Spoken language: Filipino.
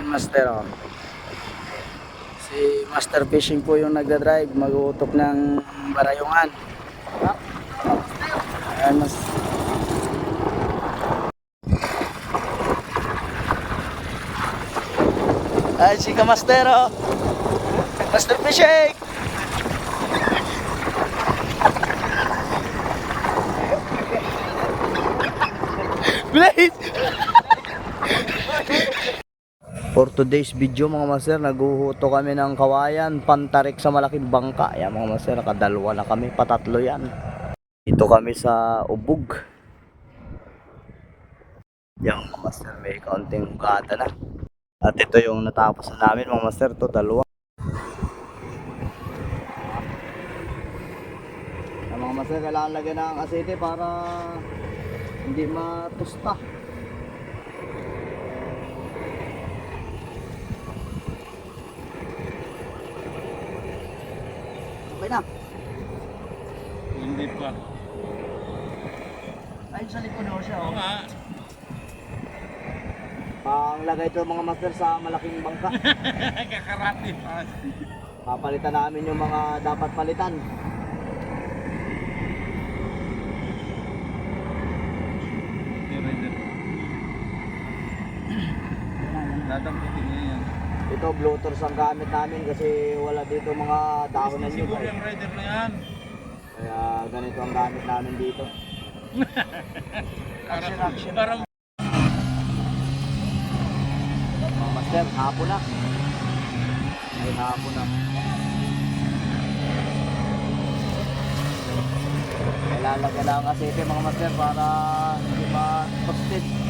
Yan master oh. Si Master Fishing po yung nagda-drive, mag-uutok ng barayungan. Ayan mas Ay, si Kamastero. Master Fishing! Blaze! For today's video mga master, naguhuto kami ng kawayan, pantarik sa malaking bangka. Ayan mga master, nakadalawa na kami, patatlo yan. Dito kami sa Ubog. Yan mga master, may kaunting hugata na. At ito yung natapos na namin mga master, to dalawa. Ang mga master, kailangan lagyan ng asete para hindi matusta. Na. Hindi pa. Ayun sa likod ho siya. Oo Oh. nga. Panglagay ito mga master sa malaking bangka. Kakarati pa. Papalitan namin yung mga dapat palitan. Dadamputin niya yan. Ito bloaters ang gamit namin kasi wala dito mga dahon na Siguro nyo. yung rider na yan. Kaya ganito ang gamit namin dito. Parang, action. parang Mga master, hapon na. Ay, hapon na. Kailangan lagyan ng asete mga master para hindi ma-toasted.